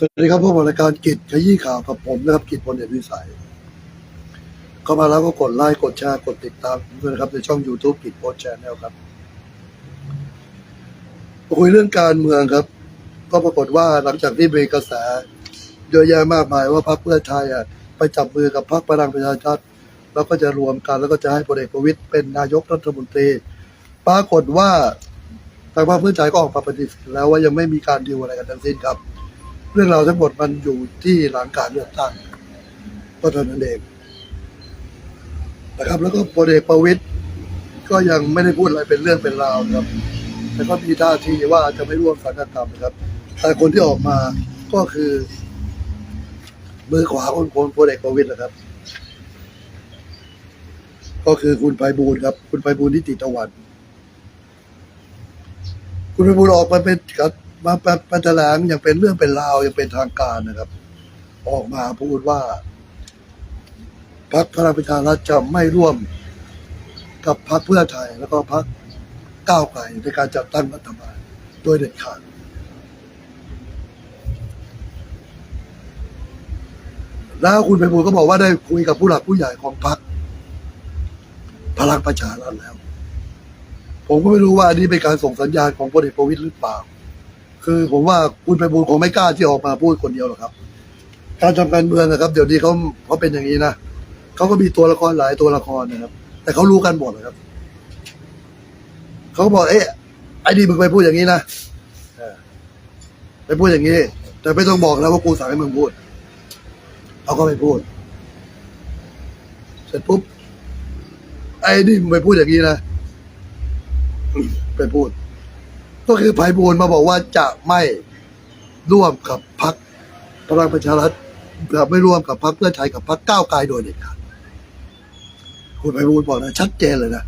สวัสดีครับพวกรายการกิจขยี้ข่าวกับผมนะครับกิจพลเดชวิสัย เข้ามาแล้วก็กดไลค์กดแชร์กดติดตามด้วยนะครับ ในช่อง YouTube กิจโพสแชนแนลครับมาคุยเรื่องการเมืองครับ ก็ปรากฏว่าหลังจากที่มีกระแสเยอะแยะมากมายว่าพรรคเพื่อไทยอะไปจับมือกับพรรคพลังประชารัฐแล้วก็จะรวมกันแล้วก็จะให้พลเอกประวิตยเป็นนายกรัฐมนตรี ปรากฏว่าทางพรรคเพื่อไทยก็ออกมาปฏิเสธแล้วว่ายังไม่มีการดีลอะไรกันทั้งสิ้นครับ เรื่องราวทั้งหมดมันอยู่ที่หลังการเลือกตั้งก็เท่านั้นเองนะครับ แล้วก็พลเอกประวิตยก็ยังไม่ได้พูดอะไรเป็นเรื่องเป็นราวนะครับ แต่ก็มีท่าทีว่าจะไม่ร่วมสังกัดธรรมนะครับ แต่คนที่ออกมาก็คือ มือขวาของคนพลเอกประวิตยนะครับ ก็คือคุณไพบูลย์ครับ คุณไพบูลย์นิติตะวัน คุณไพบูลย์ออกมาเป็นครับ มาเป็นแถลงย่างเป็นเรื่องเป็นราวย่างเป็นทางการนะครับ ออกมาพูดว่าพรรคพลังประชารัฐจะไม่ร่วมกับพรรคเพื่อไทย แล้วก็พรรคก้าวไกลในการจัดตั้งรัฐบาลโดยเด็ดขาดแล้วคุณไพบูลก็บอกว่าได้คุยกับผู้หลักผู้ใหญ่ของพรรคพลังประชารัฐแล้ว ผมก็ไม่รู้ว่าอันนี้เป็นการส่งสัญญาณของพลเอกประวิตยหรือเปล่า คือผมว่าคุณไพบูลย์คงไม่กล้าที่ออกมาพูดคนเดียวหรอกครับ การทำการเมืองนะครับ เดี๋ยวนี้เขาเขาเป็นอย่างนี้นะเขาก็มีตัวละครหลายตัวละครนะครับ แต่เขารู้กันหมดนะครับเขาก็บอกเอ๊ะไอ้นี่มึงไปพูดอย่างนี้นะเออไปพูดอย่างนี้ แต่ไม่ต้องบอกแล้วว่ากูสั่งให้มึงพูดเขาก็ไม่พูด เสร็จปุ๊บไอ้นี่มึงไปพูดอย่างนี้นะ ไปพูด ก็คือไพบูลย์มาบอกว่าจะไม่ร่วมกับพรรคพลังประชารัฐจะไม่ร่วมกับพรรคเพื่อไทยกับพรรคก้าวไกลโดยเด็ดขาดคุณไพบูลย์บอกนะชัดเจนเลยนะ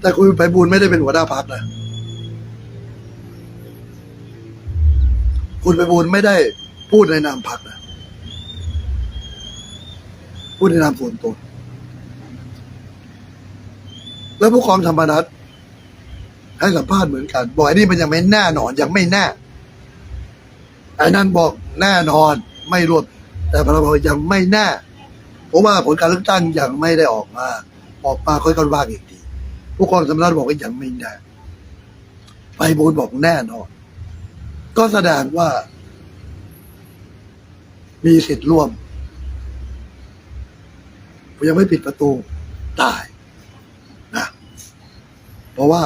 แต่คุณไพบูลย์ไม่ได้เป็นหัวหน้าพรรคนะคุณไพบูลย์ไม่ได้พูดในนามพรรคนะพูดในนามส่วนตนแล้วผู้กองธรรมนัฐ ให้สัมภาษณ์เหมือนกัน บอกไอ้นี่มันยังไม่แน่นอนยังไม่แน่ไอ้นั่นบอกแน่นอนไม่รวมแต่พลังประชารัฐยังไม่แน่เพราะว่าผลการเลือกตั้งยังไม่ได้ออกมา ออกมาค่อยกันว่าอีกทีผู้กองสำนักบอกว่ายังไม่แน่ไปบูลบอกแน่นอน ก็แสดงว่า มีสิทธิ์ร่วมยังไม่ปิดประตูตายนะเพราะว่า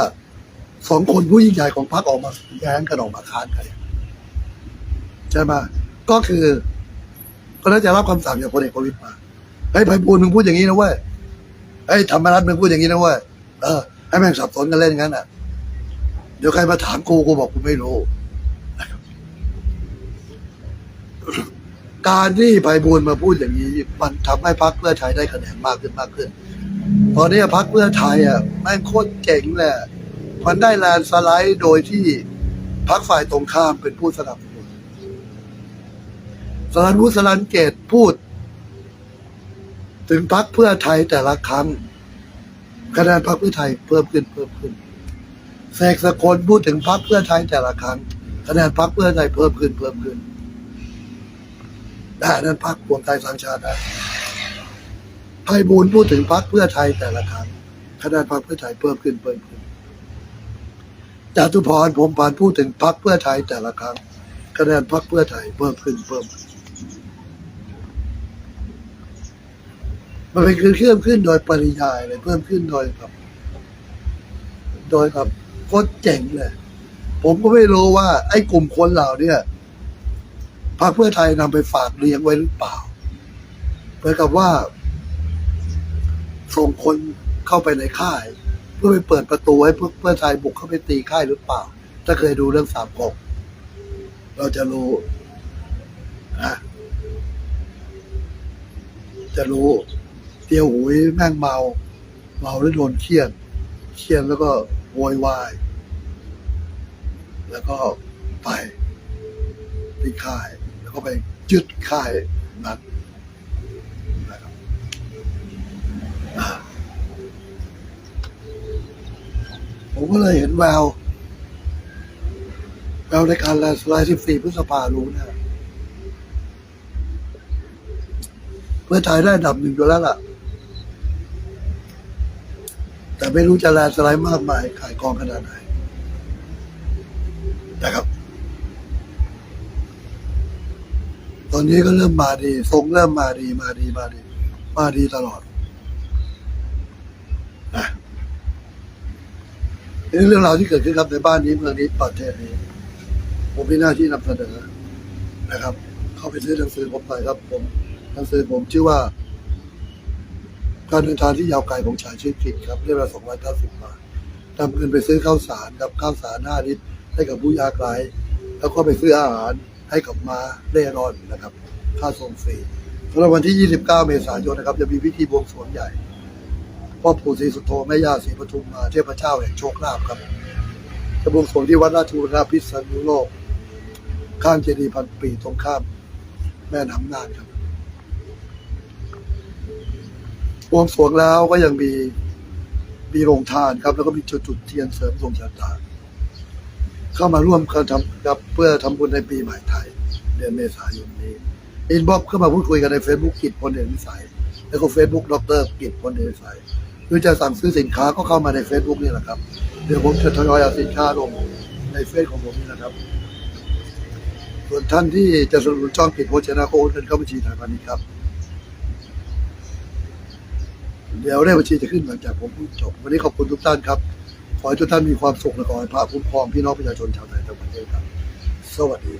สองคนผู้ยิ่งใหญ่ของพรรคออกมาแย้งกันออกมาค้านกันใช่ไหมก็คือ ก็น่าจะรับคำสั่งจากพลเอกประวิตยมาเฮ้ยไพบูลมึงพูดอย่างนี้นะเว้ยเฮ้ยธรรมนัฐมึงพูดอย่างนี้นะเว้ยเออให้แม่งสับสนกันเล่นงั้นอะ เดี๋ยวใครมาถามกูกูบอกกูไม่รู้การที่ไพบูลมาพูดอย่างนี้ มันทำให้พรรคเพื่อไทยได้คะแนนมากขึ้นมากขึ้น ตอนนี้พรรคเพื่อไทยอะแม่งโคตรเจ๋งเลย มันได้แลนสไลด์โดยที่พรรคฝ่ายตรงข้ามเป็นผู้สนับสนุนสรันวุฒิสรันเกตพูด ถึงพรรคเพื่อไทยแต่ละครั้งคะแนนพรรคเพื่อไทยเพิ่มขึ้นเพิ่มขึ้นเสกสกลพูดถึงพรรคเพื่อไทยแต่ละครั้งคะแนนพรรคเพื่อไทยเพิ่มขึ้นเพิ่มขึ้นได้นั้นพรรครวมไทยสร้างชาติได้ไพบูลพูดถึงพรรคเพื่อไทยแต่ละครั้งคะแนนพรรคเพื่อไทยเพิ่มขึ้นเพิ่มขึ้น จตุพรพรหมพันพูดถึงพรรคเพื่อไทยแต่ละครั้งคะแนนพรรคเพื่อไทยเพิ่มขึ้นเพิ่มมันเป็นคือเพิ่มขึ้นโดยปริยายเลยเพิ่มขึ้นโดยครับโดยครับโคตรเจ๋งเลย ผมก็ไม่รู้ว่า ไอ้กลุ่มคนเหล่าเนี้ยพรรคเพื่อไทยนำไปฝากเลี้ยงไว้หรือเปล่าเหมือนกับว่า ส่งคนเข้าไปในค่าย เพื่อไปเปิดประตูให้เพื่อเพื่อไทยบุกเข้าไปตีค่ายหรือเปล่า ถ้าเคยดูเรื่องสามก๊กเราจะรู้นะจะรู้เตียวหุยแม่งเมาเมาแล้วโดนเคียนเคียนแล้วก็โวยวาย แล้วก็ไปที่ค่าย แล้วก็ไปยึดค่ายนั้น ผมก็เลยเห็นแววเราในการแลนสไลด์14พฤษภารู้นะเพื่อไทยได้ดับหนึ่งอยู่แล้วล่ะ แต่ไม่รู้จะแลนสไลด์มากมายขายกองขนาดไหนนะครับ ตอนนี้ก็เริ่มมาดีทรงเริ่มมาดีมาดีมาดี มาดีตลอดนะนี่ เรื่องราวที่เกิดขึ้นครับในบ้านนี้เมืองนี้ประเทศนี้ ผมมีหน้าที่นำเสนอนะครับ เข้าไปซื้อหนังสือผมหน่อยครับ ผมหนังสือผมชื่อว่า การเดินทางที่ยาวไกลของชายชื่อกิจครับเรียกละสองร้อยเก้าสิบบาทนำเงินไปซื้อข้าวสารครับข้าวสารห้าลิตรให้กับผู้ยากไร้แล้วก็ไปซื้ออาหารให้กับม้าเร่ร่อนนะครับ ค่าส่งฟรีสำหรับวันที่ 29 เมษายนนะครับ จะมีพิธีบวงสรวงใหญ่ พ่อปู่ศรีสุโธแม่ย่าศรีปทุมมาเทพเจ้าแห่งโชคลาภครับจะบวงสรวงที่วัดราชบุรณาพิษณุโลก ข้างเจดีย์พันปีตรงข้าม แม่น้ำน่านครับบวงสรวงแล้วก็ยังมีมีโรงทานครับ แล้วก็มีจุดจุดเทียนเสริมดวงชะตาเข้ามาร่วมกันทำครับเพื่อทำบุญในปีใหม่ไทย เดือนเมษายนนี้อินบ็อกเข้ามาพูดคุยกันใน Facebook กิจพลเดชวิสัย แล้วก็ Facebook ดรกิจพลเดชวิสัย หรือจะสั่งซื้อสินค้าก็เข้ามาใน Facebook นี่แหละครับ เดี๋ยวผมจะทยอยเอาสินค้าลงในเฟซของผมนี่นะครับ ส่วนท่านที่จะสนับสนุนช่องกิจโภชนาโอนเงินเข้าบัญชีไทยพาณิชย์ครับ เดี๋ยวเลขบัญชีจะขึ้นหลังจากผมพูดจบ วันนี้ขอบคุณทุกท่านครับ ขอให้ทุกท่านมีความสุขและขอให้พระคุ้มครองพี่น้องประชาชนชาวไทยทั้งประเทศครับ สวัสดี